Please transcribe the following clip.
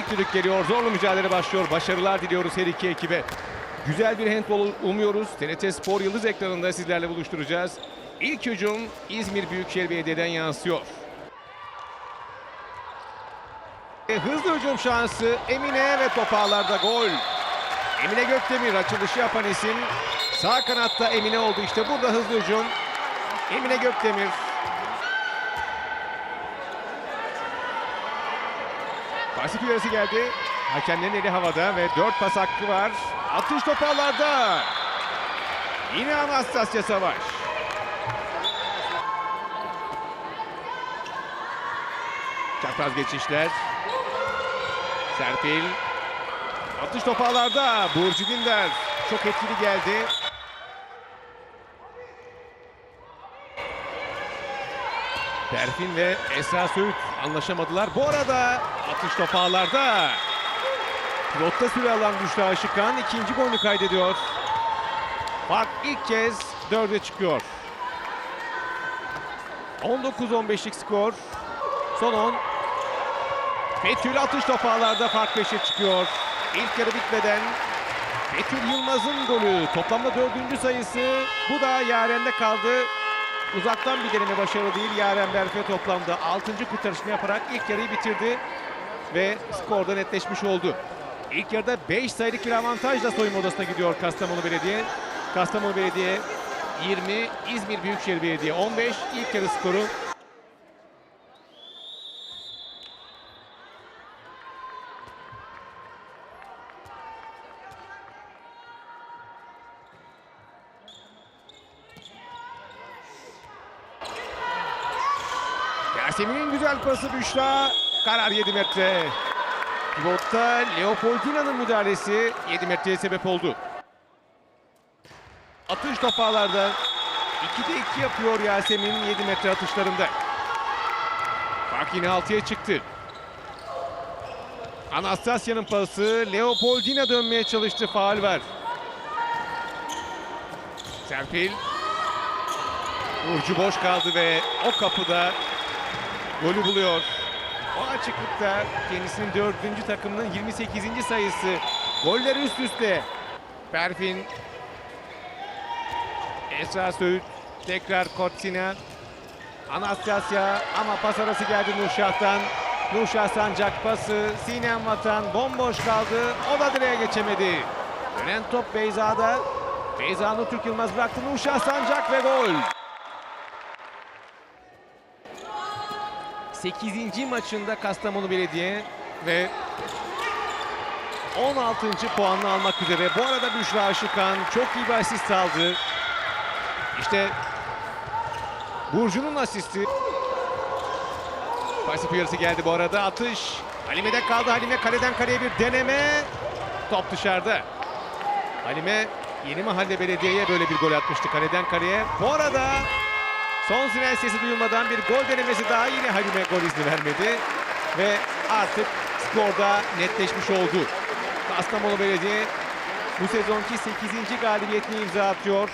ilk düdük geliyor. Zorlu mücadele başlıyor. Başarılar diliyoruz her iki ekibe. Güzel bir handball umuyoruz. TRT Spor Yıldız ekranında sizlerle buluşturacağız. İlk hücum İzmir Büyükşehir Belediye'den yansıyor. E, Hızlı hücum şansı Emine ve top ağlarda gol. Emine Gökdemir açılışı yapan isim. Sağ kanatta Emine oldu. İşte burada hızlı hücum. Emine Gökdemir. Pasif uyarısı geldi. Hakemlerin eli havada ve 4 pas hakkı var. Atış topu ağlarda. Yine Anastasya Savaş. Çapraz geçişler. Serpil. Atış topu ağlarda. Burcu Dinder. Çok etkili geldi. Berfin ve Esra Söğüt anlaşamadılar. Bu arada atış topu ağlarda. Pilotta süre alan Büşra Aşıkan ikinci golünü kaydediyor. Fark ilk kez dörde çıkıyor. 19-15'lik skor. Son 10. Betül atış topu ağlarda fark 5'e çıkıyor. İlk yarı bitmeden Betül Yılmaz'ın golü. Toplamda dördüncü sayısı. Bu da Yaren'de kaldı. Uzaktan bir deneme başarılı değil. Yaren Berfe toplamda 6. kurtarışını yaparak ilk yarıyı bitirdi. Ve skorda netleşmiş oldu. İlk yarıda 5 sayılık bir avantajla soyunma odasına gidiyor Kastamonu Belediye. Kastamonu Belediye 20, İzmir Büyükşehir Belediye 15. İlk yarı skoru Yasemin'in güzel pası Büşra. Karar 7 metre. Pivotta Leopoldina'nın müdahalesi 7 metreye sebep oldu. Atış topağlarda 2'de 2 yapıyor Yasemin 7 metre atışlarında. Fark yine 6'ya çıktı. Anastasya'nın pası Leopoldina dönmeye çalıştı. Faal var. Serpil. Burcu boş kaldı ve o kapıda golü buluyor. O açıklıkta kendisinin dördüncü takımının 28. sayısı. Goller üst üste. Berfin. Esra Söğüt. Tekrar Kotsina. Anastasya ama pas arası geldi Nurşah'tan. Nurşah Sancak pası. Sinem Vatan bomboş kaldı. O da direğe geçemedi. Dönen top Beyza'da. Beyza Nur Türk Yılmaz bıraktı. Nurşah Sancak ve gol. 8. maçında Kastamonu Belediye ve 16. puanını almak üzere. Bu arada Büşra Aşıkan çok iyi bir asist aldı. İşte Burcu'nun asisti. Pasif uyarısı geldi bu arada. Atış. Halime'de kaldı. Halime kaleden kaleye bir deneme. Top dışarıda. Halime Yeni Mahalle Belediye'ye böyle bir gol atmıştı kaleden kaleye. Bu arada Son siren sesi duyulmadan bir gol denemesi daha yine Halime gol izni vermedi. Ve artık skorda netleşmiş oldu. Kastamonu Belediye bu sezonki 8. galibiyetini imza atıyor.